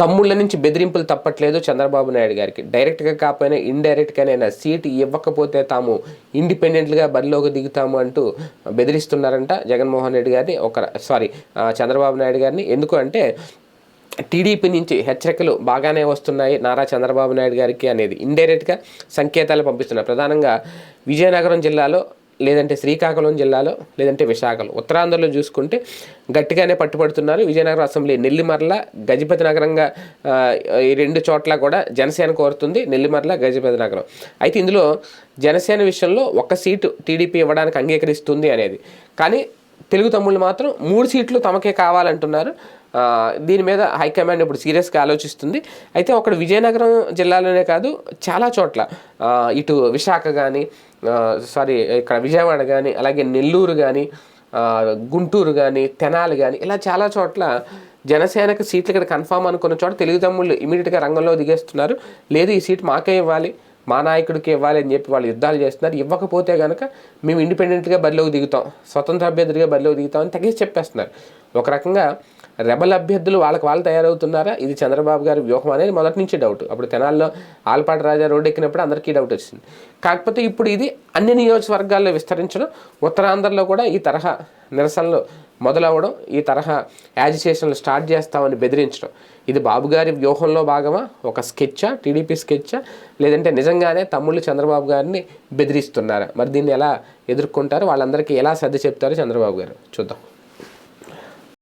తమ్ముళ్ళ నుంచి బెదిరింపులు తప్పట్లేదు చంద్రబాబు నాయుడు గారికి. డైరెక్ట్గా కాకపోయినా ఇండైరెక్ట్గానైనా సీట్ ఇవ్వకపోతే తాము ఇండిపెండెంట్గా బరిలోకి దిగుతాము అంటూ బెదిరిస్తున్నారంట జగన్మోహన్ రెడ్డి గారిని ఒక సారీ చంద్రబాబు నాయుడు గారిని. ఎందుకు అంటే టీడీపీ నుంచి హెచ్చరికలు బాగానే వస్తున్నాయి నారా చంద్రబాబు నాయుడు గారికి అనేది. ఇండైరెక్ట్గా సంకేతాలు పంపిస్తున్నారు. ప్రధానంగా విజయనగరం జిల్లాలో లేదంటే శ్రీకాకుళం జిల్లాలో లేదంటే విశాఖలో. ఉత్తరాంధ్రలో చూసుకుంటే గట్టిగానే పట్టుబడుతున్నారు. విజయనగరం అసెంబ్లీ నెల్లిమర్ల గజపతి నగరంగా ఈ రెండు చోట్ల కూడా జనసేన కోరుతుంది నెల్లిమర్ల గజపతి నగరం. అయితే ఇందులో జనసేన విషయంలో ఒక సీటు టీడీపీ ఇవ్వడానికి అంగీకరిస్తుంది అనేది. కానీ తెలుగు తమ్ముళ్ళు మాత్రం మూడు సీట్లు తమకే కావాలంటున్నారు. దీని మీద హైకమాండ్ ఇప్పుడు సీరియస్గా ఆలోచిస్తుంది. అయితే అక్కడ విజయనగరం జిల్లాలోనే కాదు చాలా చోట్ల ఇటు విశాఖ కానీ సారీ ఇక్కడ విజయవాడ కానీ అలాగే నెల్లూరు కానీ గుంటూరు కానీ తెనాలి కానీ ఇలా చాలా చోట్ల జనసేనకు సీట్లు ఇక్కడ కన్ఫామ్ అనుకున్న చోట తెలుగు తమ్ముళ్ళు ఇమీడియట్గా రంగంలో దిగేస్తున్నారు. లేదు ఈ సీట్ మాకే ఇవ్వాలి. మా నాయకుడికి ఇవ్వాలి అని చెప్పి వాళ్ళు యుద్ధాలు చేస్తున్నారు. ఇవ్వకపోతే కనుక మేము ఇండిపెండెంట్గా బరిలోకి దిగుతాం స్వతంత్ర అభ్యర్థులుగా బరిలోకి దిగుతాం అని తెగేసి చెప్పేస్తున్నారు. ఒక రకంగా రెబల్ అభ్యర్థులు వాళ్ళకి వాళ్ళు తయారవుతున్నారా? ఇది చంద్రబాబు గారి వ్యూహం అనేది మొదటి నుంచి డౌట్. అప్పుడు తెనాల్లో ఆల్పాటి రాజా రోడ్డు ఎక్కినప్పుడు అందరికీ డౌట్ వచ్చింది. కాకపోతే ఇప్పుడు ఇది అన్ని నియోజకవర్గాల్లో విస్తరించడం ఉత్తరాంధ్రలో కూడా ఈ తరహా నిరసనలు మొదలవ్వడం ఈ తరహా యాజిటేషన్లు స్టార్ట్ చేస్తామని బెదిరించడం. ఇది బాబు గారి వ్యూహంలో భాగమా? ఒక స్కెచ్చా? టీడీపీ స్కెచ్చా? లేదంటే నిజంగానే తమ్ముళ్ళు చంద్రబాబు గారిని బెదిరిస్తున్నారా? మరి దీన్ని ఎలా ఎదుర్కొంటారు? వాళ్ళందరికీ ఎలా సర్ది చెప్తారు చంద్రబాబు గారు? చూద్దాం.